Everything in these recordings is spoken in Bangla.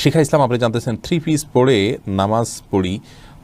শিখা ইসলাম আপনি জানতেছেন থ্রি পিস পড়ে নামাজ পড়ি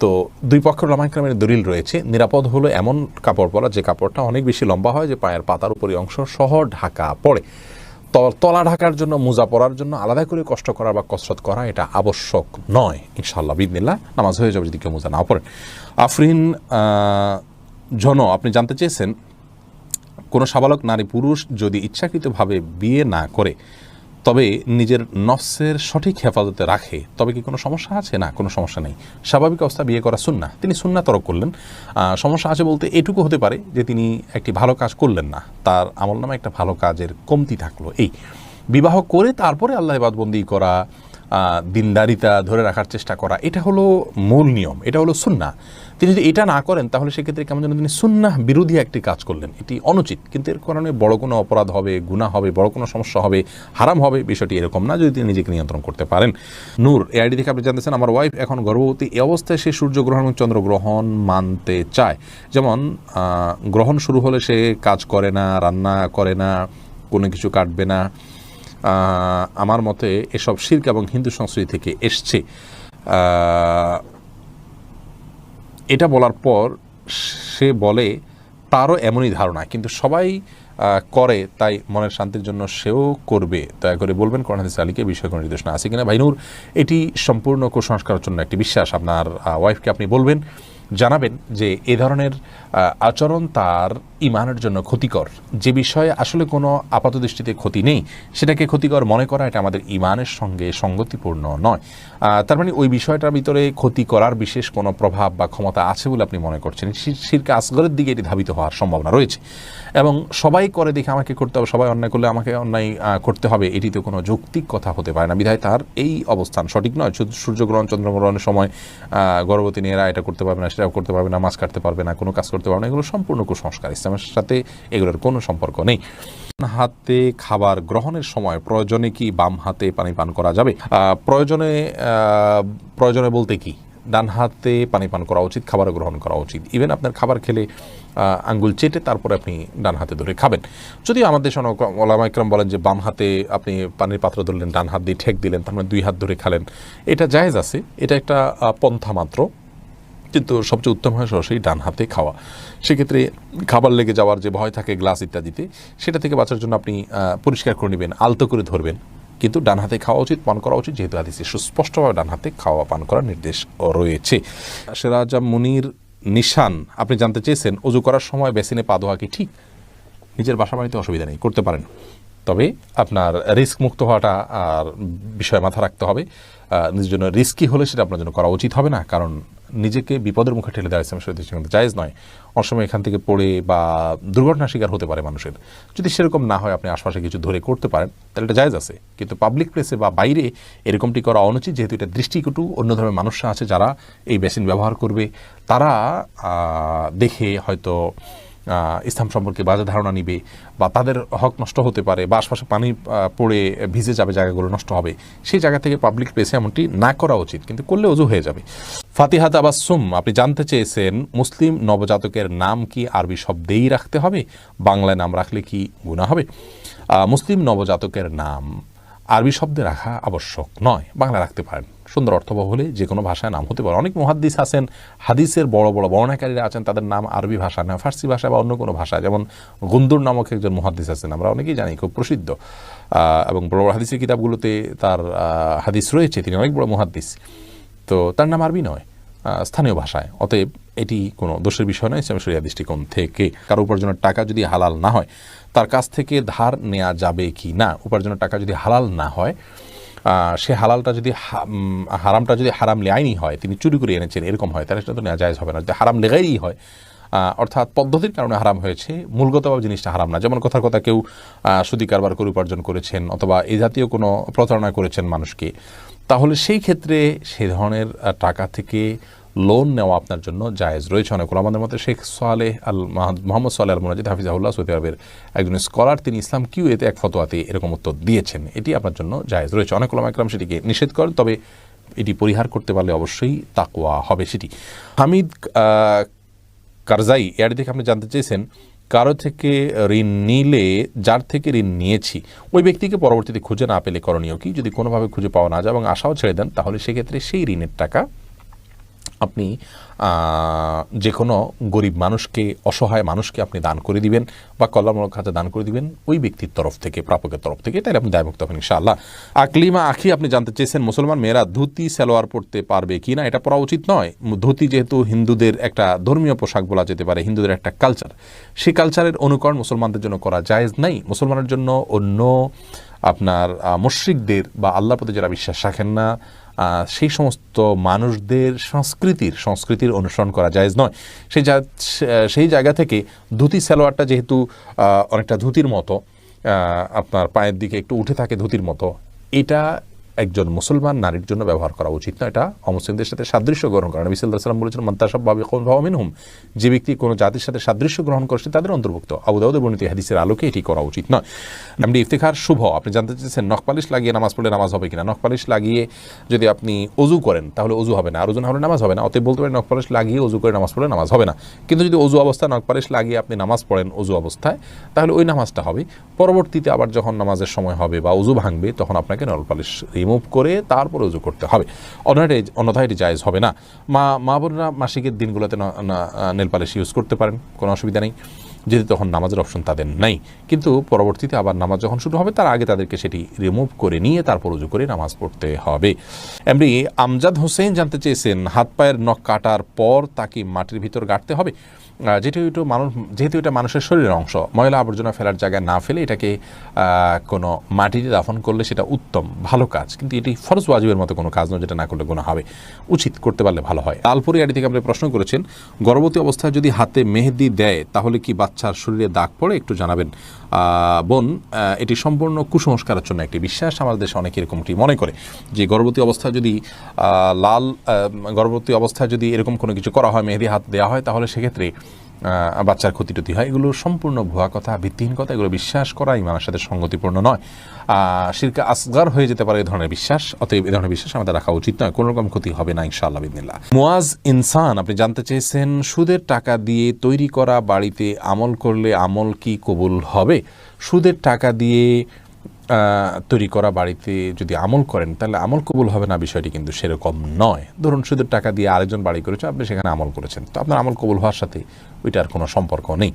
তো দুই পক্ষের লামাইকরামের দলিল রয়েছে। নিরাপদ হলো এমন কাপড় পরা, যে কাপড়টা অনেক বেশি লম্বা হয়, যে পায়ের পাতার উপরে অংশ সহ ঢাকা পড়ে। তলা ঢাকার জন্য মোজা পরার জন্য আলাদা করে কষ্ট করা বা কসরত করা এটা আবশ্যক নয়। ইনশাল্লাহ বিদিনিল্লাহ, নামাজ হয়ে যাবে যদি কেউ মোজা না পড়েন আফরিন জন, আপনি জানতে চেয়েছেন, কোনো সাবালক, নারী, পুরুষ যদি ইচ্ছাকৃতভাবে বিয়ে না করে তবে নিজের নফসের সঠিক হেফাজতে রাখে। তবে কি কোনো সমস্যা আছে? না, কোনো সমস্যা নেই। স্বাভাবিক অবস্থা বিয়ে করা সুন্না। তিনি সুন্না তরক করলেন। সমস্যা আছে বলতে এটুকু হতে পারে যে তিনি একটি ভালো কাজ করলেন না। তার আমল নামে একটা ভালো কাজের কমতি থাকল। এই বিবাহ করে তারপরে আল্লাহ বাদবন্দি করা দিনদারিতা ধরে রাখার চেষ্টা করা, এটা হলো মূল নিয়ম, এটা হলো সুন্না। তিনি যদি এটা না করেন, তাহলে সেক্ষেত্রে কেমন যেন তিনি সুন্নাহ বিরোধী একটি কাজ করলেন। এটি অনুচিত, কিন্তু এর কারণে বড় কোনো অপরাধ হবে গুণা হবে, বড় কোনো সমস্যা হবে, হারাম হবে, বিষয়টি এরকম না, যদি তিনি নিজেকে নিয়ন্ত্রণ করতে পারেন। নূর, এই আইডি থেকে আপনি জানতেছেন আমার ওয়াইফ এখন গর্ভবতী এই অবস্থায় সে সূর্যগ্রহণ এবং চন্দ্রগ্রহণ মানতে চায়। যেমন গ্রহণ শুরু হলে সে কাজ করে না, রান্না করে না, কোনো কিছু কাটবে না আমার মতে এসব শির্ক এবং হিন্দু সংস্কৃতি থেকে এসছে। এটা বলার পর সে বলে, তারও এমনই ধারণা, কিন্তু সবাই করে, তাই মনের শান্তির জন্য সেও করবে। দয়া করে বলবেন করোনা হাদিস আলীকে বিষয় কোনো নির্দেশনা আছে কিনা? ভাইনুর এটি সম্পূর্ণ কুসংস্কারের জন্য একটি বিশ্বাস। আপনার ওয়াইফকে আপনি বলবেন। জানাবেন যে এ ধরনের আচরণ তার ইমানের জন্য ক্ষতিকর। যে বিষয়ে আসলে কোনো আপাত দৃষ্টিতে ক্ষতি নেই, সেটাকে ক্ষতিকর মনে করা এটা আমাদের ইমানের সঙ্গে সঙ্গতিপূর্ণ নয়। তার মানে ওই বিষয়টার ভিতরে ক্ষতি করার বিশেষ কোনো প্রভাব বা ক্ষমতা আছে বলে আপনি মনে করছেন। শিরকে আসগরের দিকে এটি ধাবিত হওয়ার সম্ভাবনা রয়েছে। এবং সবাই করে দেখে আমাকে করতে হবে, সবাই অন্যায় করলে আমাকে অন্যায় করতে হবে এটি তো কোনো যৌক্তিক কথা হতে পারে না। বিধায় তার এই অবস্থান সঠিক নয়। সূর্যগ্রহণ, চন্দ্রগ্রহণের সময় গর্ভবতী মেয়েরা এটা করতে পারবে না সেটাও করতে পারবে না, মাছ কাটতে পারবে না, কোনো কাজ করতে পারবে না, এগুলো সম্পূর্ণ কুসংস্কার। ইসলামের সাথে এগুলোর কোনো সম্পর্ক নেই। হাতে খাবার গ্রহণের সময় প্রয়োজনে কি বাম হাতে পানি পান করা যাবে? প্রয়োজনে প্রয়োজনে বলতে কি? ডান হাতে পানি পান করা উচিত, খাবার গ্রহণ করা উচিত। ইভেন আপনার খাবার খেলে আঙ্গুল চেটে তারপরে আপনি ডান হাতে ধরে খাবেন। যদিও আমাদের অনেক ওলামা বলেন যে বাম হাতে আপনি পানির পাত্র ধরলেন, ডান হাত দিয়ে ঠেক দিলেন তার মানে দুই হাত ধরে খালেন। এটা জায়েজ আছে, এটা একটা পন্থা মাত্র। কিন্তু সবচেয়ে উত্তম হয় সরাসরি ডান হাতে খাওয়া। সেক্ষেত্রে খাবার লেগে যাওয়ার যে ভয় থাকে গ্লাস ইত্যাদিতে, সেটা থেকে বাঁচার জন্য আপনি পরিষ্কার করে নেবেন, আলতো করে ধরবেন। কিন্তু ডান হাতে খাওয়া উচিত, পান করা উচিত, যেহেতু হাদিসে সুস্পষ্টভাবে ডান হাতে খাওয়া, পান করার নির্দেশ রয়েছে। সেরাজা মুনির নিশান, আপনি জানতে চেয়েছেন, অজু করার সময় বেসিনে পা ধোয়া কি ঠিক? নিজের বাসা বাড়িতে অসুবিধা নেই, করতে পারেন। তবে আপনার রিস্ক মুক্ত হওয়াটা আর বিষয় মাথা রাখতে হবে। নিজের জন্য রিস্কি হলে সেটা আপনার জন্য করা উচিত হবে না, কারণ নিজেকে বিপদের মুখে ঠেলে দেওয়া ইসলামের সহিত কিন্তু জায়েজ নয়। অসময় এখান থেকে পড়ে বা দুর্ঘটনার শিকার হতে পারে মানুষের। যদি সেরকম না হয়, আপনি আশপাশে কিছু ধরে করতে পারেন, তাহলে এটা জায়েজ আছে। কিন্তু পাবলিক প্লেসে বা বাইরে এরকমটি করা অনুচিত, যেহেতু এটা দৃষ্টিকটু অন্য ধরনের মানুষরা আছে যারা এই বেসিন ব্যবহার করবে। তারা দেখে হয়তো ইসলাম সম্পর্কে বাজে ধারণা নিবে বা তাদের হক নষ্ট হতে পারে বা আশপাশে পানি পড়ে ভিজে যাবে, জায়গাগুলো নষ্ট হবে, সেই জায়গা থেকে পাবলিক প্লেসে এমনটি না করা উচিত, কিন্তু করলে অজু হয়ে যাবে। ফাতিহাত আবাসুম আপনি জানতে চেয়েছেন মুসলিম নবজাতকের নাম কি আরবি শব্দেই রাখতে হবে, বাংলায় নাম রাখলে কি গুণা হবে? মুসলিম নবজাতকের নাম আরবি শব্দে রাখা আবশ্যক নয় বাংলা রাখতে পারেন। সুন্দর অর্থবহ হলে যে কোনো ভাষায় নাম হতে পারে। অনেক মুহাদ্দিস আছেন, হাদিসের বড় বড় বর্ণাকারীরা আছেন, তাদের নাম আরবি ভাষা না, ফার্সি ভাষা বা অন্য কোনো ভাষা। যেমন গুন্দুর নামক একজন মুহাদ্দিস আছেন, আমরা অনেকেই জানি, খুব প্রসিদ্ধ। এবং বড় বড় হাদিসের কিতাবগুলোতে তার হাদিস রয়েছে, তিনি অনেক বড় মুহাদ্দিস। তো তার নাম আরবি নয় স্থানীয় ভাষায়। অতএব এটি কোনো দোষের বিষয় নয় ইসলামের শরিয়া দৃষ্টিকোণ থেকে। কারও উপার্জনের টাকা যদি হালাল না হয়, তার কাছ থেকে ধার নেওয়া যাবে কি না? উপার্জনের টাকা যদি হালাল না হয় সে হালালটা যদি হারামটা যদি হারাম লেআইনি হয়, তিনি চুরি করে এনেছেন, এরকম হয়, তাহলে সেটা তো নেওয়া হবে না। যদি হারাম লেগাইই হয় অর্থাৎ পদ্ধতির কারণে হারাম হয়েছে, মূলগতভাবে জিনিসটা হারাম না। যেমন কথার কথা কেউ সুদি কারবার করে উপার্জন করেছেন, অথবা এ জাতীয় কোনো প্রতারণা করেছেন মানুষকে, তাহলে সেই ক্ষেত্রে সে ধরনের টাকা থেকে লোন নেওয়া আপনার জন্য জায়েজ রয়েছে। অনেক আমাদের মধ্যে শেখ সোয়ালেহ আল মাহ- মোহাম্মদ সোয়ালে আল মুনাজিদ, হাফিজাহুল্লাহ, সৌদি আরবের একজন স্কলার, তিনি ইসলাম কিউ এতে এক ফতোয়াতে এরকম উত্তর দিয়েছেন। এটি আপনার জন্য জায়েজ রয়েছে। অনেক একরাম সেটিকে নিষেধ করেন, তবে এটি পরিহার করতে পারলে অবশ্যই তাকওয়া হবে সেটি। হামিদ কারজাই, এর থেকে আপনি জানতে চেয়েছেন, কারও থেকে ঋণ নিলে, যার থেকে ঋণ নিয়েছি, ওই ব্যক্তিকে পরবর্তীতে খুঁজে না পেলে করণীয় কি? যদি কোনোভাবে খুঁজে পাওয়া না যায় এবং আশাও ছেড়ে দেন, তাহলে সেক্ষেত্রে সেই ঋণের টাকা আপনি যে কোনো গরিব মানুষকে, অসহায় মানুষকে আপনি দান করে দিবেন বা কল্যাণমূলক খাতে দান করে দিবেন, ওই ব্যক্তির তরফ থেকে, প্রাপকের তরফ থেকে তাহলে আপনি দায়মুক্ত হবেন ইনশাআল্লাহ। আকলিমা আখি আপনি জানতে চেয়েছেন, মুসলমান মেয়েরা ধুতি, সালোয়ার পরতে পারবে কি না, এটা পরা উচিত নয়। ধুতি যেহেতু হিন্দুদের একটা ধর্মীয় পোশাক বলা যেতে পারে, হিন্দুদের একটা কালচার সেই কালচারের অনুকরণ মুসলমানদের জন্য করা জায়েজ নাই। মুসলমানের জন্য অন্য আপনার মুশরিকদের বা আল্লাহর প্রতি যারা বিশ্বাস রাখেন না সেই সমস্ত মানুষদের সংস্কৃতির সংস্কৃতির অনুসরণ করা যায় নয়। সেই সেই জায়গা থেকে ধুতি সালোয়ারটা যেহেতু অনেকটা ধুতির মতো আপনার পায়ের দিকে একটু উঠে থাকে ধুতির মতো, এটা একজন মুসলমান নারীর জন্য ব্যবহার করা উচিত না। এটা অমুসলিমদের সাথে সাদৃশ্য গ্রহণ করা। নবী বলেছেন মন্তাসব হুম যে ব্যক্তি কোনো জাতির সাথে সাদৃশ্য গ্রহণ করছে তাদের অন্তর্ভুক্ত। আবুদাউদের বর্ণিত হাদিসের আলোকে এটি করা উচিত নয়। আপনি ইফতেখার শুভ। আপনি জানতে চেয়েছেন নখপালিশ লাগিয়ে নামাজ পড়লে নামাজ হবে কিনা? নখপালিশ লাগিয়ে যদি আপনি অজু করেন, তাহলে অজু হবে না। আর ওজু না হলে নামাজ হবে না। অতএব বলতে পারেন নখপালিশ লাগিয়ে অজু করে নামাজ পড়লে নামাজ হবে না। কিন্তু যদি অজু অবস্থায় নখপালিশ লাগিয়ে আপনি নামাজ পড়েন অজু অবস্থায়, তাহলে ওই নামাজটা হবে। পরবর্তীতে আবার যখন নামাজের সময় হবে বা অজু ভাঙবে, তখন আপনাকে নলপালিশ করে তারপরে উজু করতে হবে। অন্যথায় অন্যথায় এটি জায়েজ হবে না। মা মা বোনরা মাসিকের দিনগুলোতে নেল পালিশ ইউজ করতে পারেন, কোনো অসুবিধা নেই। যদি তখন নামাজের অপশন তাদের নাই। কিন্তু পরবর্তীতে আবার নামাজ যখন শুরু হবে, তার আগে তাদেরকে সেটি রিমুভ করে নিয়ে তারপর উজু করে নামাজ পড়তে হবে। এমনি আমজাদ হোসেন জানতে চেয়েছেন হাত পায়ের নখ কাটার পর তাকে মাটির ভিতর গাঁটতে হবে। আহ, যেহেতু মানুষ যেহেতু এটা মানুষের শরীরের অংশ ময়লা আবর্জনা ফেলার জায়গায় না ফেলে এটাকে কোনো মাটিতে দাফন করলে সেটা উত্তম ভালো কাজ। কিন্তু এটি ফরজ ওয়াজিবের মতো কোনো কাজ নয় যেটা না করলে কোনো হবে। উচিত করতে পারলে ভালো হয়। লালপুরি আড়ি থেকে আপনি প্রশ্ন করেছেন গর্ভবতী অবস্থায় যদি হাতে মেহেদি দেয় তাহলে কি বাচ্চার শরীরে দাগ পড়ে? একটু জানাবেন। বোন এটি সম্পূর্ণ কুসংস্কারের জন্য একটি বিশ্বাস। আমাদের দেশে অনেকে এরকমটি মনে করে যে গর্ভবতী অবস্থায় যদি লাল গর্ভবতী অবস্থায় যদি এরকম কোনো কিছু করা হয় মেহেদি হাত দেওয়া হয় তাহলে সেক্ষেত্রে বাচ্চার ক্ষতি টতি হয়, এগুলো সম্পূর্ণ ভুয়া কথা, ভিত্তিহীন কথা, এগুলো বিশ্বাস করা ইমানের সাথে সঙ্গতিপূর্ণ নয়। শিরকা আসগার হয়ে যেতে পারে এই ধরনের বিশ্বাস, অতএব এই ধরনের বিশ্বাস আমাদের রাখা উচিত নয় কোনো রকম ক্ষতি হবে না, ইনশাআল্লাহ বিদিল্লা মুয়াজ ইনসান, আপনি জানতে চেয়েছেন, সুদের টাকা দিয়ে তৈরি করা বাড়িতে আমল করলে আমল কি কবুল হবে? সুদের টাকা দিয়ে তৈরি করা বাড়িতে যদি আমল করেন, তাহলে আমল কবুল হবে না বিষয়টি কিন্তু সেরকম নয়। ধরুন শুধু টাকা দিয়ে আরেকজন বাড়ি করেছে, আপনি সেখানে আমল করেছেন। তো আপনার আমল কবুল হওয়ার সাথে ওইটার কোনো সম্পর্ক নেই।